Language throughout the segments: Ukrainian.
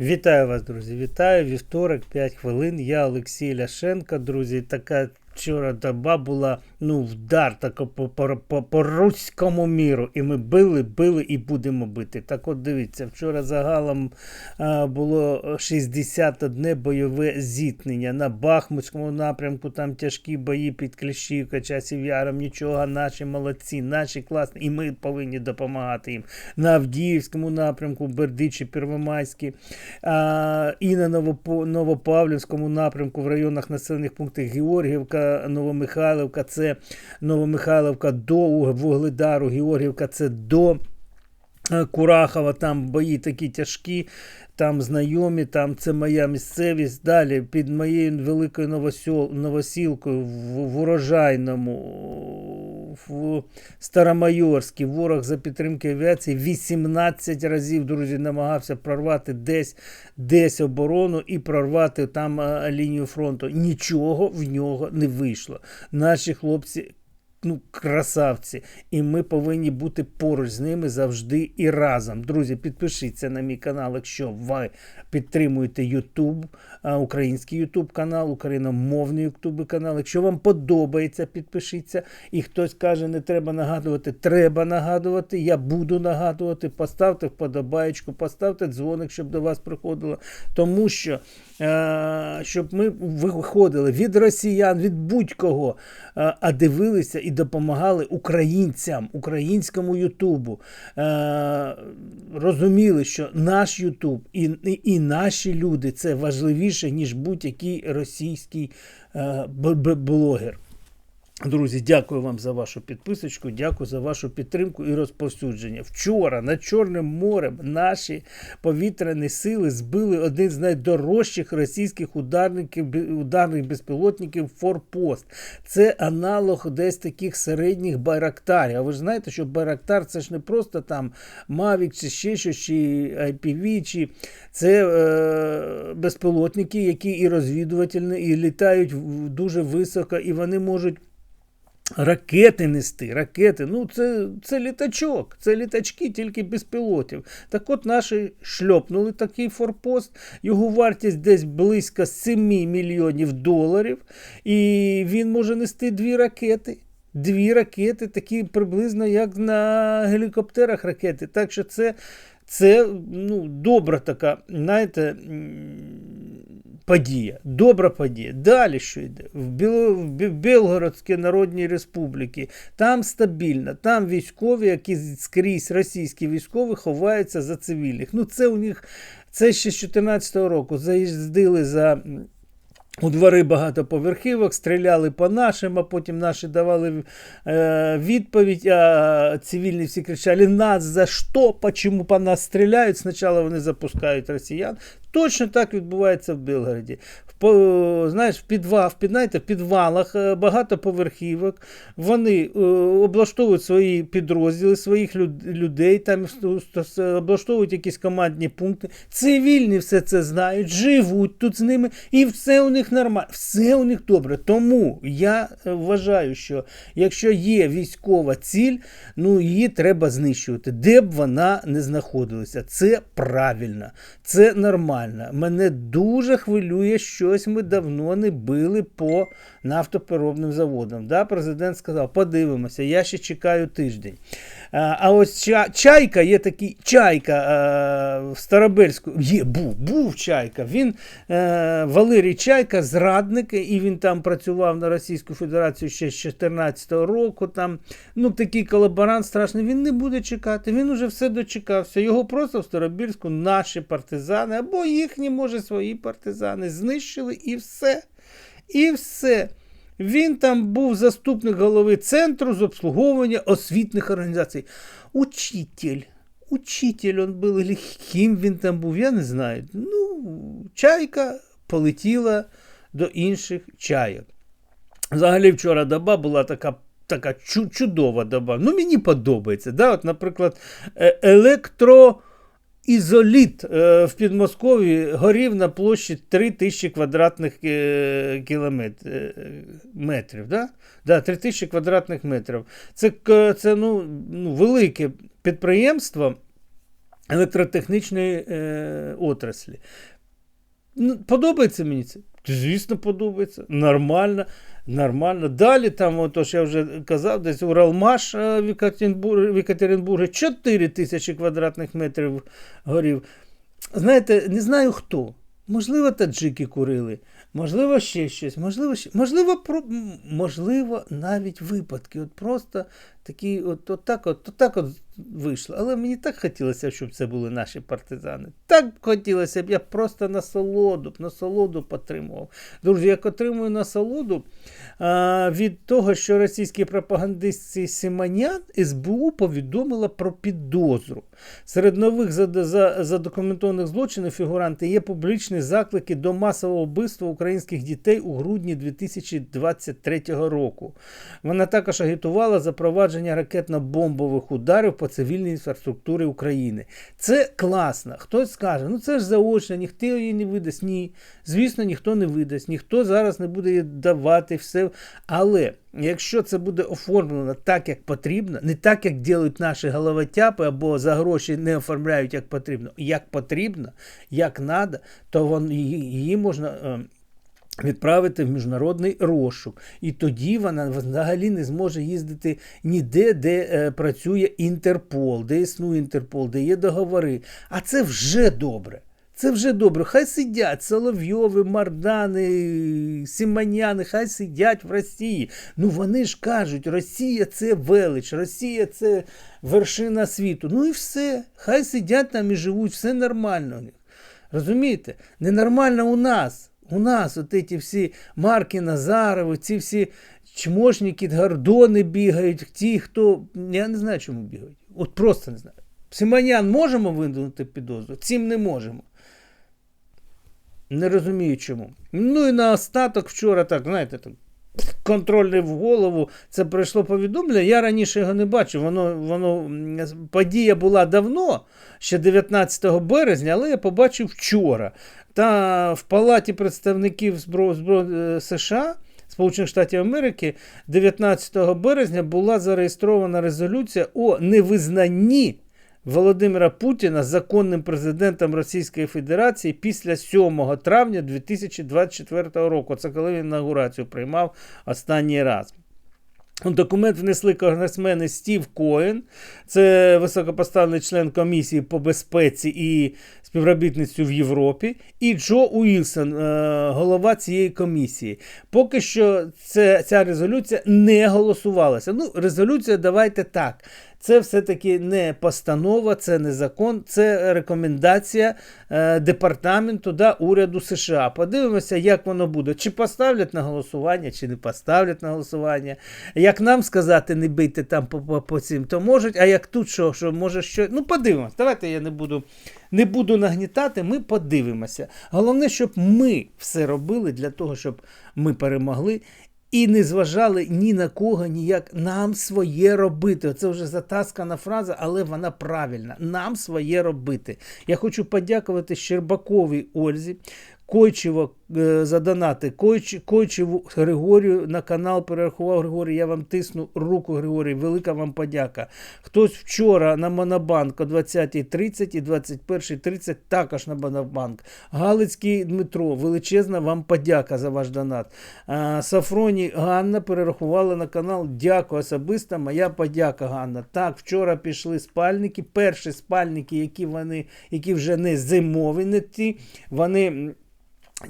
Вітаю вас, друзі! Вітаю вівторок, 5 хвилин. Я Олексій Ляшенко, друзі. Така вчора доба була ну, вдар тако по, по, по, по руському міру. І ми били, били і будемо бити. Так от дивіться, вчора загалом а, було 61 бойове зіткнення на Бахмутському напрямку. Там тяжкі бої під Кліщівка, часів яром. Нічого, наші молодці, наші класні. І ми повинні допомагати їм. На Авдіївському напрямку, Бердичі, Первомайські, а, і на Новопавлівському напрямку в районах населених пунктів Георгіївка, Новомихайлівка, це Новомихайлівка до Вугледару, Георгівка це до е, Курахова, там бої такі тяжкі, там знайомі, там це моя місцевість. Далі під моєю великою новосіл, новосілкою в урожайному, в Старомайорській, ворог за підтримки авіації 18 разів, друзі, намагався прорвати десь, десь оборону і прорвати там е, лінію фронту. Нічого в нього не вийшло. Наші хлопці ну, красавці. І ми повинні бути поруч з ними завжди і разом. Друзі, підпишіться на мій канал, якщо ви підтримуєте YouTube, український YouTube канал, україномовний YouTube канал. Якщо вам подобається, підпишіться. І хтось каже, не треба нагадувати. Треба нагадувати. Я буду нагадувати. Поставте вподобаєчку, поставте дзвоник, щоб до вас приходило. Тому що щоб ми виходили від росіян, від будь-кого, е, а дивилися і допомагали українцям, українському Ютубу. Е, розуміли, що наш Ютуб і, і, наші люди це важливіше, ніж будь-який російський е, блогер. Друзі, дякую вам за вашу підписочку, дякую за вашу підтримку і розповсюдження. Вчора над Чорним морем наші повітряні сили збили один з найдорожчих російських ударників, ударних безпілотників Форпост. Це аналог десь таких середніх байрактарів. А ви ж знаєте, що байрактар це ж не просто там Mavic чи ще щось, чи IPV, чи це е, безпілотники, які і розвідувальні, і літають дуже високо, і вони можуть. Ракети нести, ракети. Ну, це, це літачок, це літачки тільки без пілотів. Так от наші шльопнули такий форпост. Його вартість десь близько 7 мільйонів доларів. І він може нести дві ракети. Дві ракети, такі приблизно як на гелікоптерах ракети. Так що це, це ну, добра така, знаєте. Подія, добра подія. Далі що йде? В, Біло, в Білгородській Народній Республіки. Там стабільно, там військові, які скрізь російські військові ховаються за цивільних. Ну, це у них це ще з 2014 року. Заїздили за. у двори багатоповерхівок, стріляли по нашим, а потім наші давали е, відповідь, а цивільні всі кричали: нас за що? Почому по нас стріляють? Спочатку вони запускають росіян. Точно так відбувається в Білгороді. В, знаєш, в, підва, в, знаєте, в підвалах е, багатоповерхівок вони е, облаштовують свої підрозділи, своїх люд, людей, там с- облаштовують якісь командні пункти. Цивільні все це знають, живуть тут з ними, і все у них нормально, все у них добре. Тому я е, вважаю, що якщо є військова ціль, ну її треба знищувати, де б вона не знаходилася. Це правильно, це нормально. Мене дуже хвилює, щось ми давно не били по нафтопереробним заводам. Да, президент сказав, подивимося, я ще чекаю тиждень. А, ось ча- чайка, є такий чайка е, в Старобельську. Є, був, був чайка. Він е, Валерій Чайка, зрадник, і він там працював на Російську Федерацію ще з 2014 року. Там, ну, такий колаборант страшний. Він не буде чекати. Він уже все дочекався. Його просто в Старобільську наші партизани або їхні, може, свої партизани знищили і все. І все. Він там був заступник голови центру з обслуговування освітних організацій. Учитель. Учитель он був, или ким він там був, я не знаю. Ну, чайка полетіла до інших чайок. Взагалі, вчора доба була така. Така чудова доба. Ну, мені подобається. Да? От, наприклад, е- електроізоліт е, в Підмосков'ї горів на площі 3 тисячі квадратних кілометрів. кілометр, е. Да? Да, 3 тисячі квадратних метрів. Це, це ну, ну, велике підприємство. електротехнічної е, отраслі. Подобається мені це? Звісно, подобається. Нормально. Нормально. Далі, там, ото ж я вже казав, десь Уралмаш е, в Екатеринбурзі, 4 тисячі квадратних метрів горів. Знаєте, не знаю хто. Можливо, таджики курили, можливо, ще щось, можливо, ще, можливо, про, можливо, навіть випадки. От просто такі, от, от так от, от так от вийшло. Але мені так хотілося, щоб це були наші партизани. Так хотілося б, я просто насолоду, б, насолоду потримував. Друзі, як отримую насолоду а, від того, що російський пропагандист Симонян СБУ повідомила про підозру. Серед нових зад- за- задокументованих злочинів фігуранти є публічні заклики до масового вбивства українських дітей у грудні 2023 року. Вона також агітувала запровадження ракетно-бомбових ударів по цивільній інфраструктурі України. Це класно. Хтось скаже, ну це ж заочно, ніхто її не видасть. Ні, звісно, ніхто не видасть, ніхто зараз не буде її давати все. Але якщо це буде оформлено так, як потрібно, не так, як ділять наші головотяпи або за гроші не оформляють як потрібно, як потрібно, як треба, то вон, її, можна. Відправити в міжнародний розшук, і тоді вона взагалі не зможе їздити ніде, де е, працює Інтерпол, де існує Інтерпол, де є договори. А це вже добре. Це вже добре. Хай сидять Соловйови, Мардани, Сіманяни, хай сидять в Росії. Ну вони ж кажуть, Росія це велич, Росія це вершина світу. Ну і все. Хай сидять там і живуть, все нормально. Розумієте? Ненормально у нас. У нас от ці всі Марки Назарови, ці всі чмошники, гордони бігають, ті, хто. Я не знаю, чому бігають. От просто не знаю. Симонян можемо видати підозру? Цим не можемо. Не розумію чому. Ну і на остаток вчора, так, знаєте, так, контрольний в голову. Це прийшло повідомлення. Я раніше його не бачив. Воно, воно, подія була давно, ще 19 березня, але я побачив вчора. Та в Палаті представників Збро... Збро... е, США. Сполучених Штатів Америки 19 березня була зареєстрована резолюція о невизнанні Володимира Путіна законним президентом Російської Федерації після 7 травня 2024 року. Це коли він інаугурацію приймав останній раз. Документ внесли конгресмени Стів Коен, це високопоставлений член комісії по безпеці і співробітництву в Європі, і Джо Уілсон, е, голова цієї комісії. Поки що це, ця резолюція не голосувалася. Ну, резолюція, давайте так. Це все-таки не постанова, це не закон, це рекомендація е, департаменту да, уряду США. Подивимося, як воно буде. Чи поставлять на голосування, чи не поставлять на голосування. Як нам сказати, не бийте там по, по, по цим, то можуть, а як тут що, що може що. Ну, подивимося. Давайте я не буду, не буду нагнітати, ми подивимося. Головне, щоб ми все робили для того, щоб ми перемогли. І не зважали ні на кого, ніяк. Нам своє робити. Це вже затаскана фраза, але вона правильна. Нам своє робити. Я хочу подякувати Щербаковій Ользі, Койчево е, за донати, Койч, Григорію на канал перерахував Григорій. Я вам тисну руку, Григорій. Велика вам подяка. Хтось вчора на Монобанк о 20.30 і 21.30 також на Монобанк. Галицький Дмитро, величезна вам подяка за ваш донат. Сафроні Ганна перерахувала на канал. Дякую особисто. Моя подяка, Ганна. Так, вчора пішли спальники. Перші спальники, які вони, які вже не зимові, не ті, вони.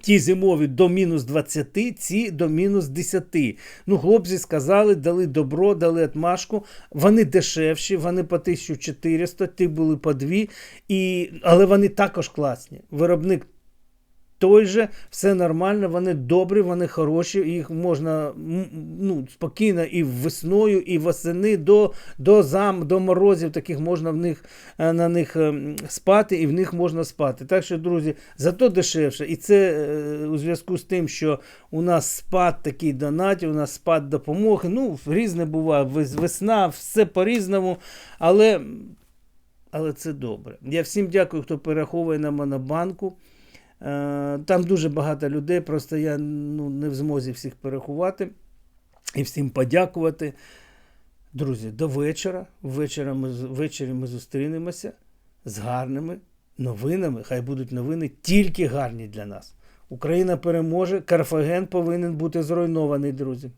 Ті зимові до мінус 20, ці до мінус 10. Ну, хлопці сказали, дали добро, дали отмашку. Вони дешевші, вони по 1400, ті були по 2, і... але вони також класні. Виробник той же, все нормально, вони добрі, вони хороші, їх можна ну, спокійно і весною, і восени до, до зам, до морозів таких можна в них, е, на них ем, спати, і в них можна спати. Так що, друзі, зато дешевше. І це е, у зв'язку з тим, що у нас спад такий донатів, у нас спад допомоги. Ну, різне буває, весна, все по-різному, але, але це добре. Я всім дякую, хто перераховує на Монобанку. Е, Там дуже багато людей, просто я ну, не в змозі всіх перерахувати і всім подякувати. Друзі, до вечора. Ввечері ми, ввечері ми зустрінемося. з гарними новинами. Хай будуть новини тільки гарні для нас. Україна переможе, Карфаген повинен бути зруйнований, друзі.